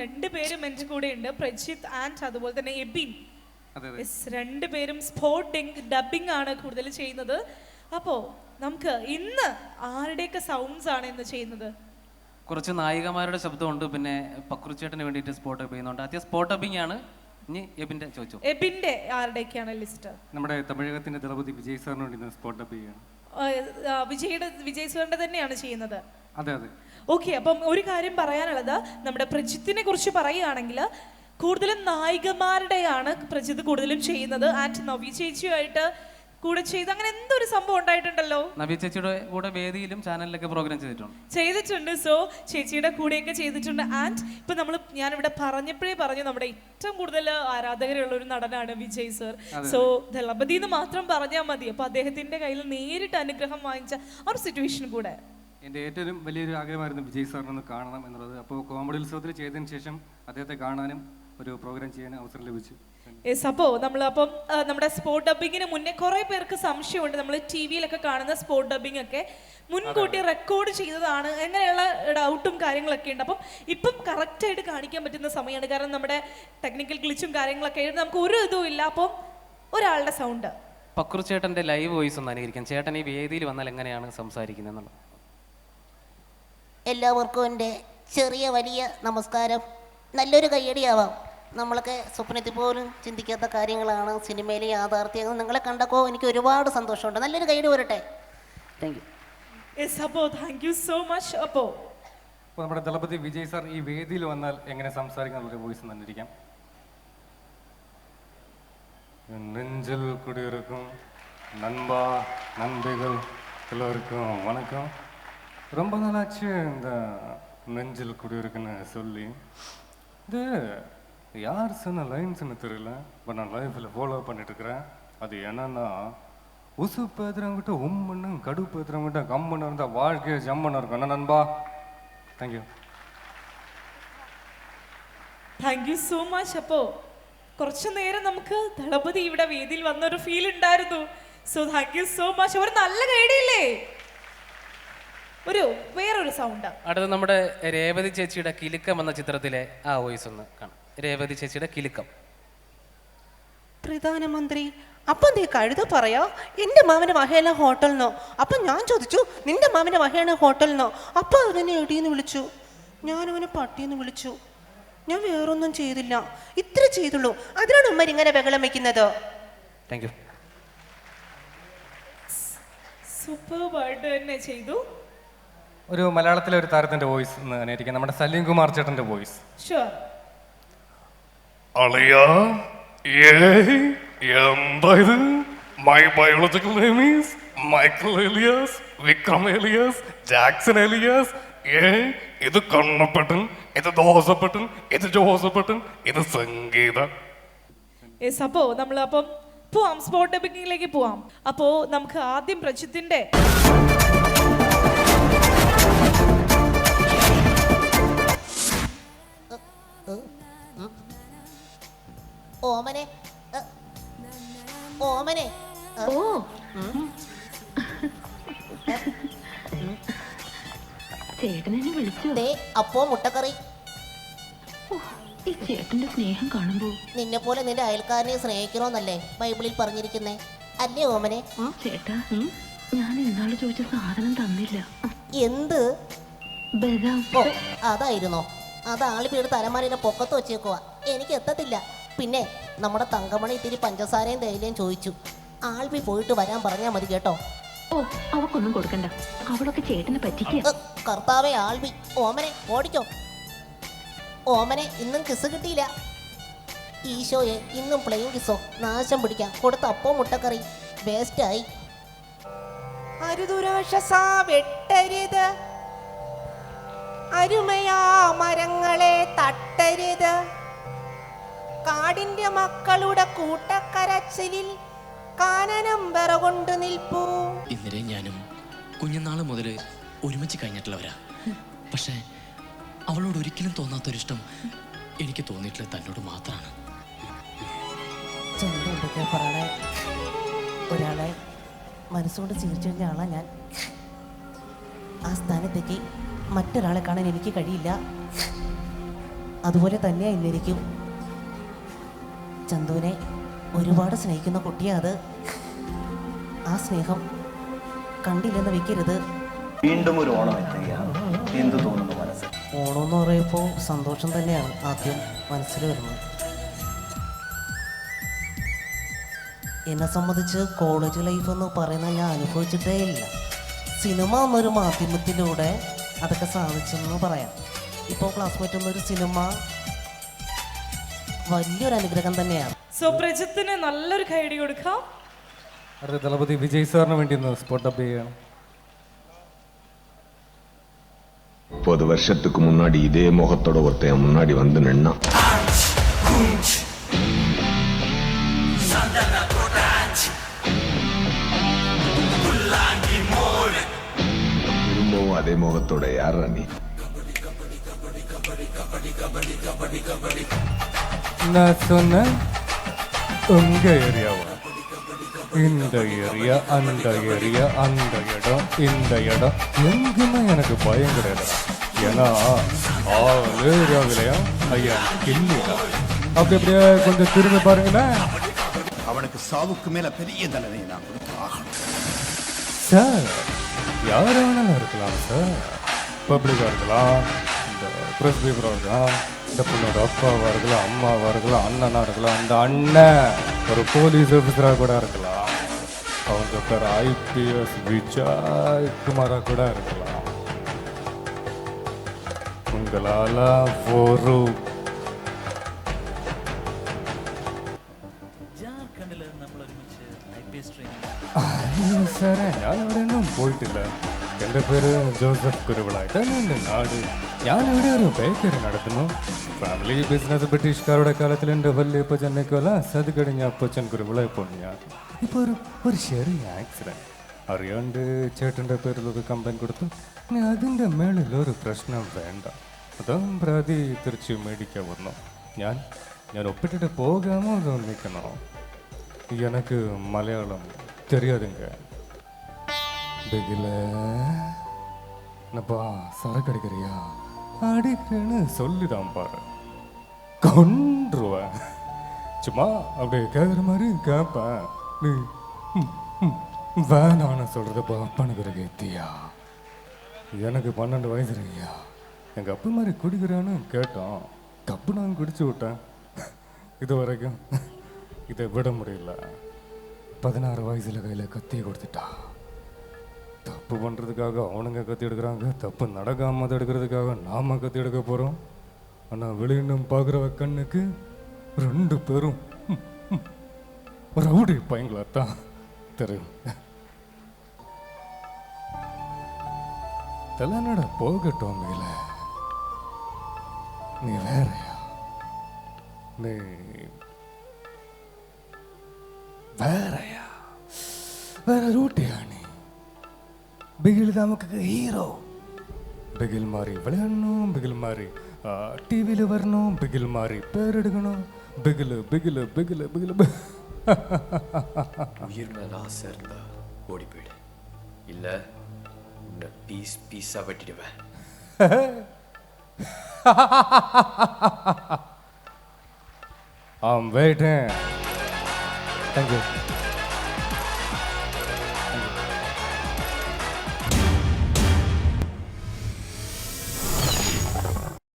രണ്ടുപേരും എന്റെ കൂടെ ഉണ്ട് പ്രജിത്ത് ആൻഡ് അതുപോലെ തന്നെ എബിൻ. രണ്ട് പേരും Yes, രണ്ടുപേരും സ്പോട്ട് ഡബിംഗ് ആണ് കൂടുതൽ ചെയ്യുന്നത്. അപ്പോ നമുക്ക് ഇന്ന് ആരുടെയൊക്കെ സൗണ്ട്സ് ആണ് ഇന്ന് ചെയ്യുന്നത്? കുറച്ച് നായികമാരുടെ ശബ്ദമുണ്ട്. പിന്നെ പക്രുച്ചേട്ടന് വേണ്ടിയിട്ട് സ്പോട്ട് അപ്പ് ചെയ്യുന്നുണ്ട്. ആദ്യം സ്പോട്ട് അപ്പിംഗ് ആണ്. ഇനി എബിന്റെ ചോദിച്ചു? എബിന്റെ ആരുടെയൊക്കെയാണ് ലിസ്റ്റ് നമ്മുടെ തമിഴകത്തിന്റെ ദളപതി വിജയ് സാറിന് വേണ്ടി സ്പോട്ട് അപ്പ് ചെയ്യുകയാണ്. വിജയുടെ വിജയ് സാറിന്റെ തന്നെയാണ് ചെയ്യുന്നത്. അതെ അതെ. ഓക്കെ അപ്പം ഒരു കാര്യം പറയാനുള്ളത്. നമ്മുടെ പ്രജിത്തിനെ കുറിച്ച് പറയുകയാണെങ്കിൽ കൂടുതലും നായികമാരുടെയാണ് പ്രജിത്ത് കൂടുതലും ചെയ്യുന്നത്. ആൻഡ് നവി ചേച്ചിയുമായിട്ട് കൂടെ ചെയ്ത് അങ്ങനെ എന്തൊരു സംഭവം ഉണ്ടായിട്ടുണ്ടല്ലോ? നവ്യ ചേച്ചിയുടെ കൂടെ വേദിയിലും ചാനലിലൊക്കെ പ്രോഗ്രാം ചെയ്തിട്ടുണ്ട്. ചെയ്തിട്ടുണ്ട്. സോ ചേച്ചിയുടെ കൂടെയൊക്കെ ചെയ്തിട്ടുണ്ട്. ആൻഡ് ഇപ്പൊ നമ്മൾ ഞാൻ ഇവിടെ പറഞ്ഞപ്പോഴേ പറഞ്ഞു നമ്മുടെ ഏറ്റവും കൂടുതൽ ആരാധകരുള്ള ഒരു നടനാണ് വിജയ് സർ സോ ദളപതി എന്ന് മാത്രം പറഞ്ഞാൽ മതി. അപ്പൊ അദ്ദേഹത്തിന്റെ കയ്യിൽ നേരിട്ട് അനുഗ്രഹം വാങ്ങിച്ച ആ ഒരു സിറ്റുവേഷൻ കൂടെ. എന്റെ ഏറ്റവും വലിയൊരു ആഗ്രഹമായിരുന്നു വിജയ് സാറിനെ ഒന്ന് കാണണം എന്നുള്ളത്. അപ്പോൾ കോമഡി ഉത്സവത്തിൽ ചെയ്തതിന് ശേഷം അദ്ദേഹത്തെ കാണാനും ഒരു പ്രോഗ്രാം ചെയ്യാൻ അവസരം ലഭിച്ചു. യെസ് അപ്പോൾ നമ്മൾ അപ്പം നമ്മുടെ സ്പോർട്ട് ഡബിങ്ങിന് മുന്നേ കുറേ പേർക്ക് സംശയമുണ്ട്. നമ്മൾ ടി വിയിലൊക്കെ കാണുന്ന സ്പോർട്ട് ഡബിംഗ് ഒക്കെ മുൻകൂട്ടി റെക്കോർഡ് ചെയ്തതാണ്. അങ്ങനെയുള്ള ഡൗട്ടും കാര്യങ്ങളൊക്കെ ഉണ്ട്. അപ്പം ഇപ്പം കറക്റ്റായിട്ട് കാണിക്കാൻ പറ്റുന്ന സമയമാണ്. കാരണം നമ്മുടെ ടെക്നിക്കൽ ഗ്ലിച്ചും കാര്യങ്ങളൊക്കെ ആയിട്ട് നമുക്ക് ഒരു ഇതും ഇല്ല. അപ്പം ഒരാളുടെ സൗണ്ട് പക്രു ചേട്ടന്റെ ലൈവ് വോയിസ് ഒന്ന് അനുകരിക്കാം ചേട്ടൻ ഈ വേദിയിൽ വന്നാൽ എങ്ങനെയാണ് സംസാരിക്കുന്നത് എന്നുള്ളത്? എല്ലാവർക്കും എന്റെ ചെറിയ വലിയ നമസ്കാരം. നല്ലൊരു കയ്യടിയാവാം. നമ്മളൊക്കെ സ്വപ്നത്തിൽ പോലും ചിന്തിക്കാത്ത കാര്യങ്ങളാണ് സിനിമയിലെ യാഥാർത്ഥ്യങ്ങൾ. നിങ്ങളെ കണ്ടപ്പോൾ എനിക്ക് ഒരുപാട് സന്തോഷമുണ്ട്. നല്ലൊരു കൈയ്യടി വരട്ടെ. താങ്ക് യു അപ്പോ താങ്ക് യു സോ മച്ച് അപ്പോ നമ്മുടെ ദളപതി വിജയ് സാർ ഈ വേദിയിൽ വന്നാൽ എങ്ങനെ സംസാരിക്കുന്ന വോയിസ് തന്നിരിക്കാം. നെഞ്ചിൽ കുടിയൊരുക്കും നൻപ നന്ദികൾ എല്ലാവർക്കും വണക്കം. ரொம்ப நாளாச்சு இந்த நெஞ்சில் குடியிருக்குன்னு சொல்லி இது யார் சொன்ன லைன்ஸ்னு தெரியல பட் நான் லைஃப்பில் ஃபாலோ பண்ணிட்டு இருக்கிறேன் அது என்னன்னா உசு பேத்துறவங்கிட்ட உம்முன்னு கடுப்பு பேத்துறவங்கிட்ட கம்முன்னு இருந்தால் வாழ்க்கையை ஜம்முன்னு இருக்கும் என்ன நண்பா thank you thank you so much അപ്പോൾ കുറച്ചു നേരം നമുക്ക് ദളപതി ഇവിടെ വേദിയിൽ വന്ന ഒരു ഫീൽ ഉണ്ടായിരുന്നു so thank you so much ഒരു നല്ല കൈഡിയില്ലേ ഒരു വേറൊരു സൗണ്ട് അടുത്ത നമ്മുടെ രേവതി ചേച്ചിയുടെ കിലുക്കം എന്ന ചിത്രത്തിലെ ആ വോയിസ് ഒന്ന് കാണാം. രേവതി ചേച്ചിയുടെ കിലുക്കം. പ്രധാനമന്ത്രി അപ്പം നീ കഴുത പറയാ? എന്റെ മാമന്റെ വഹയാണ് ഹോട്ടലിനോ അപ്പം ഞാൻ ചോദിച്ചു നിന്റെ മാമന്റെ വഹയാണ് ഹോട്ടലിനോ അപ്പം അവനെ എടിയെന്ന് വിളിച്ചു? ഞാൻ അവനെ പട്ടിയെന്ന് വിളിച്ചു. ഞാൻ വേറൊന്നും ചെയ്തില്ല. ഇത്ര ചെയ്തുള്ളൂ. അതിനാണ് ഉമ്മ ഇങ്ങനെ ബഹളം വെക്കുന്നത്. താങ്ക് സൂപ്പർ വേർഡ് തന്നെ ചെയ്തു. ഒരു മലയാളത്തിലെ ഒരു താരത്തിന്റെ വോയിസ് എന്ന് അനുകരിക്കാം നമ്മുടെ സലീം കുമാർ ചേട്ടന്റെ വോയിസ്. അളിയ എന്താ ഇത് my biological name is Michael alias Vikram alias Jackson alias ഏ ഇത് കണ്ണപ്പട്ടൻ ഇത് ദോസപ്പട്ടൻ ഇത് ജോസപ്പട്ടൻ ഇത് സംഗീത. അപ്പോ നമ്മൾ അപ്പം പോവാം സ്പോട്ട് ഡബിങ്ങിലേക്ക് പോവാം. അപ്പോ നമുക്ക് ആദ്യം പ്രജിത്തിന്റെ ഓമനെ. ഓമനെ. ഓ. ചേട്ടനെന്നെ വിളിച്ചോ? ദേ അപ്പോ മുട്ടക്കറി. ഈ ചേട്ടന്റെ സ്നേഹം കാണുമ്പോ. നിന്നെ പോലെ നിന്റെ അയൽക്കാരനെ സ്നേഹിക്കണോന്നല്ലേ ബൈബിളിൽ പറഞ്ഞിരിക്കുന്നേ? അല്ലേ ഓമനെ? ചേട്ടാ. ഞാൻ ഇന്നാൾ ചോദിച്ച സാധനം തന്നില്ല. എന്ത്? ബദാം. ഓ അതായിരുന്നോ? അത് ആളിപ്പീട് തലമാരിയുടെ പൊക്കത്ത് വെച്ചേക്കുക എനിക്ക് എത്തത്തില്ല. പിന്നെ നമ്മുടെ തങ്കമണി ഇത്തിരി പഞ്ചസാരയും തേയിലയും ചോദിച്ചു. ആൾബി പോയിട്ട് വരാൻ പറഞ്ഞാൽ മതി കേട്ടോ. ഓ അവക്കൊന്നും കൊടുക്കണ്ട. അവളൊക്കെ ചേട്ടനെ പറ്റിക്കുക കർത്താവേ ആൾബി ഓമനെ ഓടിക്കോ. ഓമനെ ഇന്നും കിസ് കിട്ടിയില്ല. ഈശോയെ ഇന്നും പ്ലെയിൻ കിസോ നാശം പിടിക്കാം. കൊടുത്ത അപ്പോ മുട്ടക്കറി വേസ്റ്റായി അരുതുരാക്ഷസ വെട്ടരുത്. അരുമയാ മരങ്ങളെ തട്ടരുത്. കാടിന്റെ മക്കളുടെ കൂട്ടക്കരച്ചിലിൽ കാനനം വിറകൊണ്ട് നിൽപ്പൂ. ഇന്നലെ ഞാനും കുഞ്ഞുനാൾ മുതൽ ഒരുമിച്ച് കഴിഞ്ഞിട്ടുള്ളവരാ. പക്ഷേ അവളോട് ഒരിക്കലും തോന്നാത്തൊരിഷ്ടം എനിക്ക് തോന്നിയിട്ടില്ല തന്നോട് മാത്രമാണ് ഒരാളെ മനസ്സുകൊണ്ട് സ്വീകരിച്ചു കഴിഞ്ഞ ആളാ ഞാൻ. ആ സ്ഥാനത്തേക്ക് മറ്റൊരാളെ കാണാൻ എനിക്ക് കഴിയില്ല. അതുപോലെ തന്നെയാണ് ഇന്നിരിക്കും ചന്തുവിനെ ഒരുപാട് സ്നേഹിക്കുന്ന കുട്ടിയാത് ആ സ്നേഹം കണ്ടില്ലെന്ന് വെക്കരുത്. വീണ്ടും ഒരു ഓണം എത്തുകയാണ്. എന്ത് തോന്നുന്നു മനസ്സിൽ? ഓണം എന്ന് പറയുമ്പോൾ സന്തോഷം തന്നെയാണ് ആദ്യം മനസ്സിൽ വരുന്നത്. എന്നെ സംബന്ധിച്ച് കോളേജ് ലൈഫ് എന്ന് പറയുന്നത് ഞാൻ അനുഭവിച്ചിട്ടേ ഇല്ല. സിനിമ എന്നൊരു മാധ്യമത്തിലൂടെ അതൊക്കെ സാധിച്ചെന്ന് പറയാം ഇപ്പോൾ ക്ലാസ്മേറ്റ് എന്നൊരു സിനിമ വലിയൊരു അനുഗ്രഹം തന്നെയാണ് സോ പ്രജിത്തിന് നല്ലൊരു കൈഡി കൊടുക്കാം അടുത്ത ദളപതി വിജയ് സാറിന് വേണ്ടി ഒന്ന് സ്പോട്ട് അപ്പ് ചെയ്യണം முப்பது வருஷத்துக்கு முன்னாடி இதே முகத்தோட ஒருத்தன் முன்னாடி வந்து நின்னான் திரும்பவும் அதே முகத்தோட யாரா நீ நான் சொன்னேன் உங்க ஏரியாவா இந்த ஏரியா அந்த ஏரியா அந்த இடம் இந்த இடம். எங்குமே எனக்கு பயம் கிடையாது. ஏன்னா ஆளு ஏரியாவிலையா ஐயா கில்லிடா அப்படி அப்படியே கொஞ்சம் திரும்பி பாருங்களேன் அவனுக்கு சாவுக்கு மேல பெரிய தண்டனை நான் கொடுத்து சார் யார் வேணாலும் இருக்கலாம் சார் பப்ளிக்காக இருக்கலாம் இந்த ப்ரெஸ் பீப்பராக இருக்கலாம் இந்த பொண்ணோட அப்பாவாக இருக்கலாம் அம்மாவாக இருக்கலாம் அண்ணனாக இருக்கலாம் அந்த அண்ணன் ஒரு போலீஸ் ஆஃபீஸராக கூட இருக்கலாம். அவங்க பேர் ஐபிஎஸ் விஜய் குமாராக கூட இருக்கலாம். உங்களால் ஒரு സാറെ ഞാൻ പോയിട്ടില്ല. എന്റെ പേര് ജോസഫ് കുരുവിളായിട്ടാണ് എന്റെ നാട്. ഞാൻ ഇവിടെ ഒരു ബേക്കറി നടത്തുന്നു. ഫാമിലി ബിസിനസ് ബ്രിട്ടീഷുകാരുടെ കാലത്തിൽ എന്റെ വല്യപ്പച്ചൻ എന്നൊക്കെയുള്ള സത് കഴിഞ്ഞ അപ്പച്ചൻ കുരുവിളായി ഞാൻ ഇപ്പോൾ ഒരു ഒരു ചെറിയ ആക്സിഡന്റ് അറിയാണ്ട് ചേട്ടന്റെ പേരിലൊരു കമ്പനി കൊടുത്തു. ഇനി അതിന്റെ മേളിൽ ഒരു പ്രശ്നം വേണ്ട. അതും പ്രതി തിരിച്ച് മേടിക്കാൻ വന്നു. ഞാൻ ഞാൻ ഒപ്പിട്ടിട്ട് പോകാമോ എന്ന് നിൽക്കണോ? എനിക്ക് മലയാളം തെരിയാതുങ്ക பிகில என்னப்பா சரக்கு அடிக்கிறியா? அடிக்கிறேன்னு சொல்லிதான் பாரு. கொன்றுவேன். சும்மா அப்படியே கேட்குற மாதிரி கேட்பேன் நீ வேணான்னு சொல்கிறத அப்பனுக்கு கேத்தியா எனக்கு பன்னெண்டு வயசு இருக்கியா? எங்கள் அப்பா மாதிரி குடிக்கிறான்னு கேட்டோம் கப்பு நான் குடிச்சு விட்டேன். இது வரைக்கும் இதை விட முடியல. பதினாறு வயசில் கையில் கத்தி கொடுத்துட்டா. தப்பு பண்ணுறதுக்காக அவனுங்க கத்தி எடுக்கிறாங்க தப்பு நடக்காம எடுக்கிறதுக்காக நாம கத்தி எடுக்க போகிறோம் ஆனால் வெளியிடம் பார்க்குறவ கண்ணுக்கு ரெண்டு பேரும் ம், ம், ரவுடி பையங்களாத்தான் தெரியும். தெலனட போகட்டும் மேல. நீ வேறயா? நீ നമുക്ക് ഹീറോ ബിഗിൽ മാറി വിളയാടണം ബിഗിൽ മാറി ടി വിയിൽ വരണം ബിഗിൽ മാറി പേരെടുക്കണം ബിഗില് ബിഗില് ബിഗില് ബിഗില് உயிர் மேல ஆசை இருந்தா ஓடி போயிடு இல்ல உன்னை piece pizza வெட்டிடுவேன் I'm waiting. Thank you.